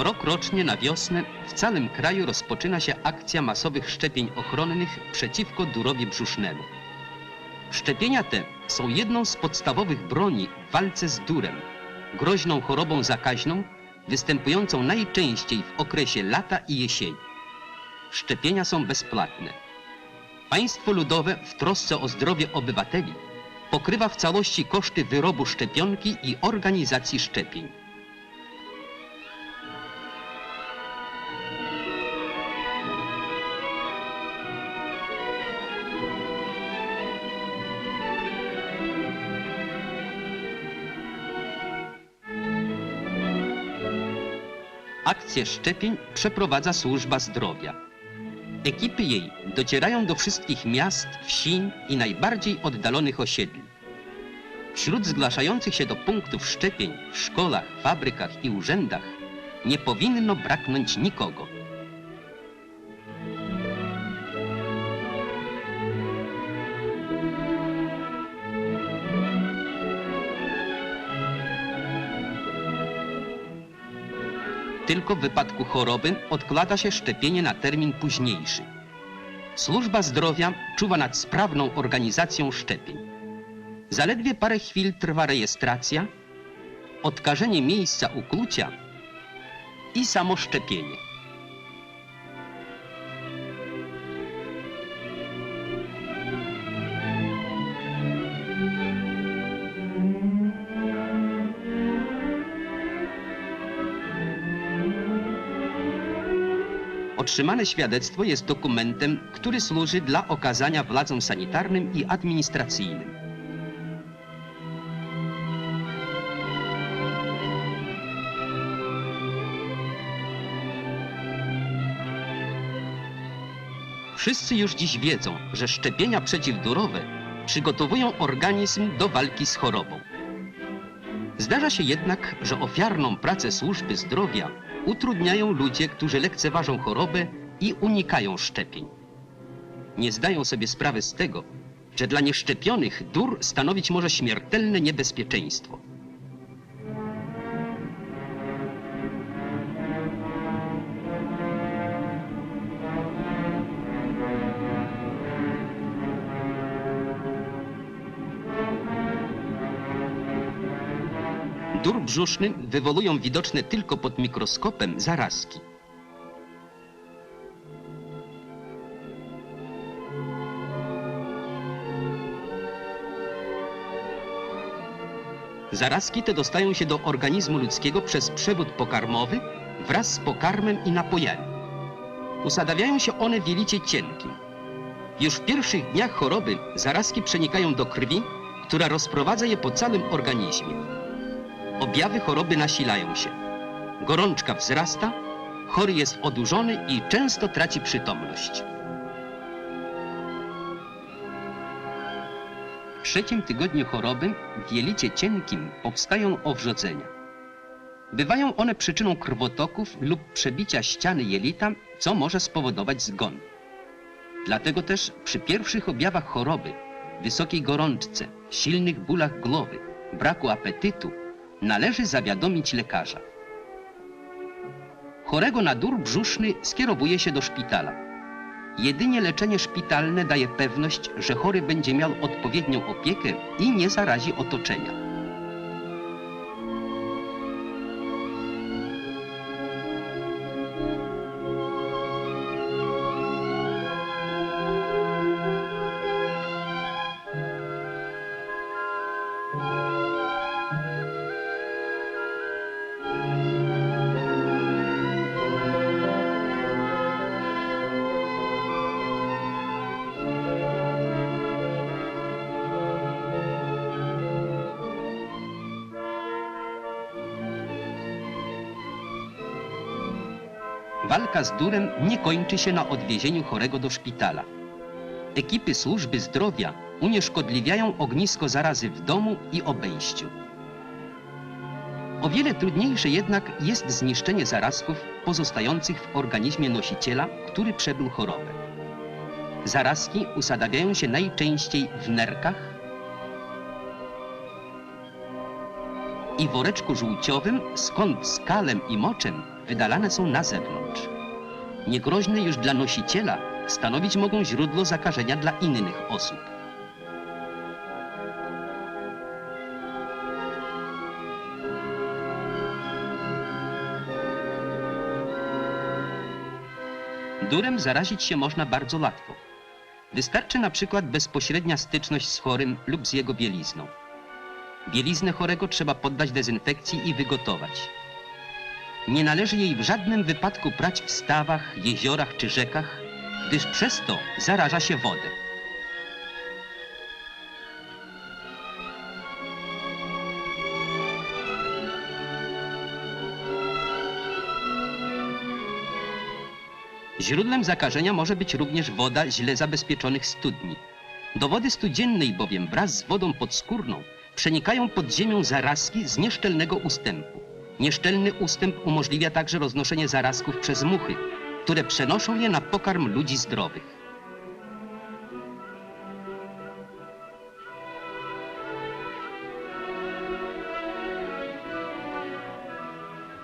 Rokrocznie na wiosnę w całym kraju rozpoczyna się akcja masowych szczepień ochronnych przeciwko durowi brzusznemu. Szczepienia te są jedną z podstawowych broni w walce z durem, groźną chorobą zakaźną, występującą najczęściej w okresie lata i jesieni. Szczepienia są bezpłatne. Państwo ludowe w trosce o zdrowie obywateli pokrywa w całości koszty wyrobu szczepionki i organizacji szczepień. Akcję szczepień przeprowadza służba zdrowia. Ekipy jej docierają do wszystkich miast, wsi i najbardziej oddalonych osiedli. Wśród zgłaszających się do punktów szczepień w szkołach, fabrykach i urzędach nie powinno braknąć nikogo. Tylko w wypadku choroby odkłada się szczepienie na termin późniejszy. Służba zdrowia czuwa nad sprawną organizacją szczepień. Zaledwie parę chwil trwa rejestracja, odkażenie miejsca ukłucia i samo szczepienie. Otrzymane świadectwo jest dokumentem, który służy dla okazania władzom sanitarnym i administracyjnym. Wszyscy już dziś wiedzą, że szczepienia przeciwdurowe przygotowują organizm do walki z chorobą. Zdarza się jednak, że ofiarną pracę służby zdrowia utrudniają ludzie, którzy lekceważą chorobę i unikają szczepień. Nie zdają sobie sprawy z tego, że dla nieszczepionych dur stanowić może śmiertelne niebezpieczeństwo. Dur brzuszny wywołują widoczne tylko pod mikroskopem zarazki. Zarazki te dostają się do organizmu ludzkiego przez przewód pokarmowy wraz z pokarmem i napojami. Usadawiają się one w jelicie cienkim. Już w pierwszych dniach choroby zarazki przenikają do krwi, która rozprowadza je po całym organizmie. Objawy choroby nasilają się. Gorączka wzrasta, chory jest odurzony i często traci przytomność. W trzecim tygodniu choroby w jelicie cienkim powstają owrzodzenia. Bywają one przyczyną krwotoków lub przebicia ściany jelita, co może spowodować zgon. Dlatego też przy pierwszych objawach choroby, wysokiej gorączce, silnych bólach głowy, braku apetytu, należy zawiadomić lekarza. Chorego na dur brzuszny skierowuje się do szpitala. Jedynie leczenie szpitalne daje pewność, że chory będzie miał odpowiednią opiekę i nie zarazi otoczenia. Walka z durem nie kończy się na odwiezieniu chorego do szpitala. Ekipy służby zdrowia unieszkodliwiają ognisko zarazy w domu i obejściu. O wiele trudniejsze jednak jest zniszczenie zarazków pozostających w organizmie nosiciela, który przebył chorobę. Zarazki usadawiają się najczęściej w nerkach i woreczku żółciowym, skąd z kalem i moczem wydalane są na zewnątrz. Niegroźne już dla nosiciela stanowić mogą źródło zakażenia dla innych osób. Durem zarazić się można bardzo łatwo. Wystarczy na przykład bezpośrednia styczność z chorym lub z jego bielizną. Bieliznę chorego trzeba poddać dezynfekcji i wygotować. Nie należy jej w żadnym wypadku prać w stawach, jeziorach czy rzekach, gdyż przez to zaraża się wodę. Źródłem zakażenia może być również woda źle zabezpieczonych studni. Do wody studziennej bowiem wraz z wodą podskórną przenikają pod ziemią zarazki z nieszczelnego ustępu. Nieszczelny ustęp umożliwia także roznoszenie zarazków przez muchy, które przenoszą je na pokarm ludzi zdrowych.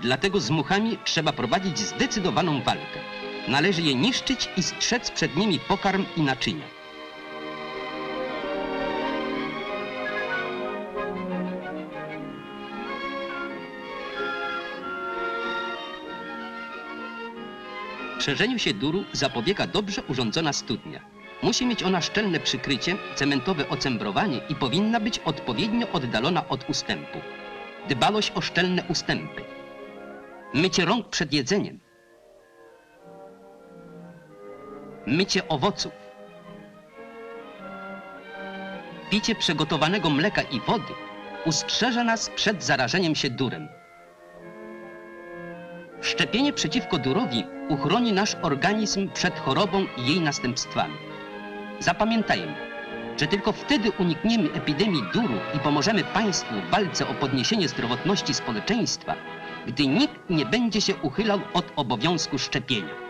Dlatego z muchami trzeba prowadzić zdecydowaną walkę. Należy je niszczyć i strzec przed nimi pokarm i naczynia. Szerzeniu się duru zapobiega dobrze urządzona studnia. Musi mieć ona szczelne przykrycie, cementowe ocembrowanie i powinna być odpowiednio oddalona od ustępu. Dbałość o szczelne ustępy. Mycie rąk przed jedzeniem. Mycie owoców. Picie przygotowanego mleka i wody ustrzeże nas przed zarażeniem się durem. Szczepienie przeciwko durowi uchroni nasz organizm przed chorobą i jej następstwami. Zapamiętajmy, że tylko wtedy unikniemy epidemii duru i pomożemy państwu w walce o podniesienie zdrowotności społeczeństwa, gdy nikt nie będzie się uchylał od obowiązku szczepienia.